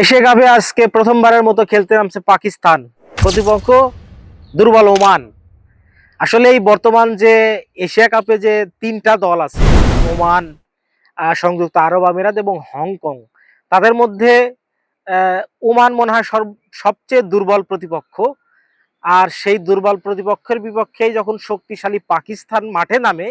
Asia কাপে আজকে প্রথমবারের মতো খেলতে নামছে পাকিস্তান। প্রতিপক্ষ দুর্বল ওমান। আসলে এই বর্তমান যে এশিয়া কাপে যে তিনটা দল আছে, ওমান সংযুক্ত আরব আমিরাত এবং হংকং, তাদের মধ্যে ওমান মনে হয় সবচেয়ে দুর্বল প্রতিপক্ষ। আর সেই দুর্বল প্রতিপক্ষের বিপক্ষেই যখন শক্তিশালী পাকিস্তান মাঠে নামে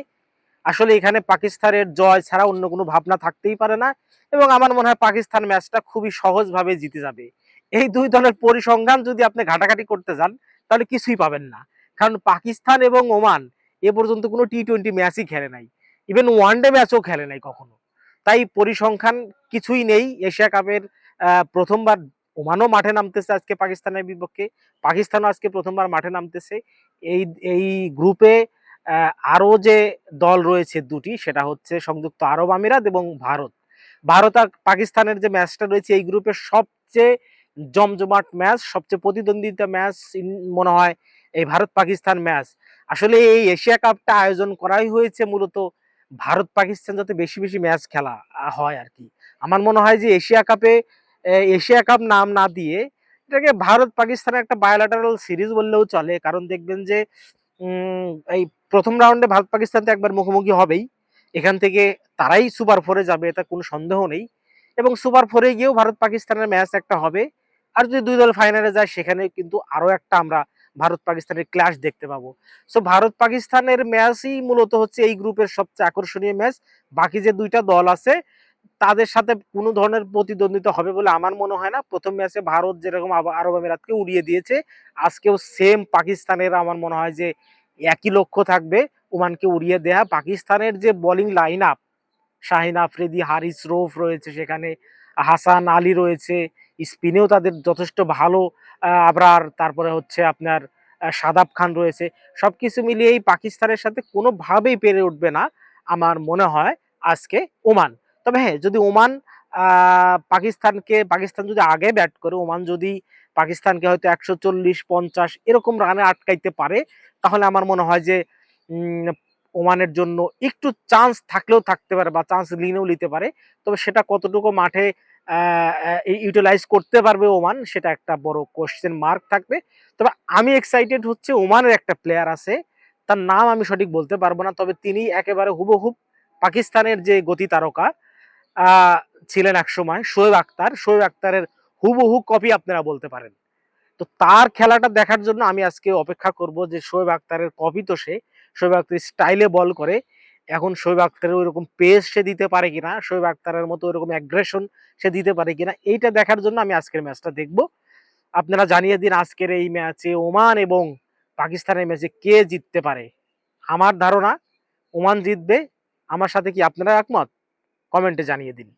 আসলে এখানে পাকিস্তানের জয় ছাড়া অন্য কোনো ভাবনা থাকতেই পারে না এবং আমার মনে হয় পাকিস্তান ম্যাচটা খুবই সহজভাবে জিতে যাবে। এই দুই দলের পরিসংখ্যান যদি আপনি ঘাটাঘাটি করতে যান, তাহলে কিছুই পাবেন না। কারণ পাকিস্তান এবং ওমান এ পর্যন্ত কোনো টি টোয়েন্টি ম্যাচই খেলে নাই। ইভেন ওয়ানডে ম্যাচও খেলে নাই কখনো। তাই পরিসংখ্যান কিছুই নেই। এশিয়া কাপের প্রথমবার ওমানও মাঠে নামতেছে আজকে পাকিস্তানের বিপক্ষে। পাকিস্তানও আজকে প্রথমবার মাঠে নামতেছে। এই এই গ্রুপে আহ, আরও যে দল রয়েছে দুটি সেটা হচ্ছে সংযুক্ত আরব আমিরাত এবং ভারত। ভারত আর পাকিস্তানের যে ম্যাচটা রয়েছে এই গ্রুপের সবচেয়ে জমজমাট ম্যাচ সবচেয়ে প্রতিদ্বন্দ্বিতা ম্যাচ মনে হয় এই ভারত পাকিস্তান ম্যাচ। আসলে এই এশিয়া কাপটা আয়োজন করাই হয়েছে মূলত ভারত পাকিস্তান যাতে বেশি বেশি ম্যাচ খেলা হয় আর কি। আমার মনে হয় যে এশিয়া কাপে এশিয়া কাপ নাম না দিয়ে এটাকে ভারত পাকিস্তানের একটা বায়োলাটারাল সিরিজ বললেও চলে কারণ দেখবেন যে এই প্রথম রাউন্ডে ভারত পাকিস্তান তো একবার মুখোমুখি হবেই। এখান থেকে তারাই সুপার ফোরে যাবে, এটা কোনো সন্দেহ নেই। এবং সুপার ফোরে গিয়েও ভারত পাকিস্তানের ম্যাচ একটা হবে। আর যদি দুই দল ফাইনালে যায়, সেখানে কিন্তু আরও একটা আমরা ভারত পাকিস্তানের ক্লাস দেখতে পাবো। সো ভারত পাকিস্তানের ম্যাচই মূলত হচ্ছে এই গ্রুপের সবচেয়ে আকর্ষণীয় ম্যাচ। বাকি যে দুইটা দল আছে তাদের সাথে কোনো ধরনের প্রতিদ্বন্দ্বিতা হবে বলে আমার মনে হয় না। প্রথম ম্যাচে ভারত যেরকম আরব আমিরাতকে উড়িয়ে দিয়েছে, আজকেও সেম পাকিস্তানের আমার মনে হয় যে একই লক্ষ্য থাকবে, ওমানকে উড়িয়ে দেয়া। পাকিস্তানের যে bowling line up Shaheen Afridi, Haris Rauf রয়েছে সেখানে, হাসান আলী রয়েছে, স্পিনেও তাদের যথেষ্ট ভালো আবরার, তারপরে হচ্ছে আপনার সাদাব খান রয়েছে। সবকিছু মিলিয়ে এই পাকিস্তানের সাথে কোনোভাবেই পেরে উঠবে না, আমার মনে হয় আজকে ওমান। তবে হ্যাঁ যদি ওমান পাকিস্তানকে, পাকিস্তান যদি আগে ব্যাট করে, ওমান যদি পাকিস্তানকে হয়তো একশো চল্লিশ, পঞ্চাশ এরকম রানে আটকাইতে পারে, তাহলে আমার মনে হয় যে ওমানের জন্য একটু চান্স থাকলেও থাকতে পারে বা চান্স লিনেও নিতে পারে। তবে সেটা কতটুকু মাঠে ইউটিলাইজ করতে পারবে ওমান, সেটা একটা বড় কোশ্চেন মার্ক থাকবে। তবে আমি এক্সাইটেড হচ্ছে ওমানের একটা প্লেয়ার আছে, তার নাম আমি সঠিক বলতে পারব না, তবে তিনি একেবারে হুবহুব পাকিস্তানের যে গতি তারকা ছিলেন একসময় শোয়েব আক্তার। শোয়েব আক্তারের হুবহু কপি আপনারা বলতে পারেন। তো তার খেলাটা দেখার জন্য আমি আজকে অপেক্ষা করব যে শোয়েব আক্তারের কপি তো সে, শোয়েব আক্তার স্টাইলে বল করে। এখন শোয়েব আক্তারের ওইরকম পেস সে দিতে পারে কিনা, শোয়েব আক্তারের মতো ওইরকম অ্যাগ্রেশন সে দিতে পারে কিনা, এইটা দেখার জন্য আমি আজকের ম্যাচটা দেখব। আপনারা জানিয়ে দিন আজকের এই ম্যাচে ওমান এবং পাকিস্তানের ম্যাচে কে জিততে পারে। আমার ধারণা, ওমান জিতবে। আমার সাথে কি আপনারা একমত? কমেন্টে জানিয়ে দিন।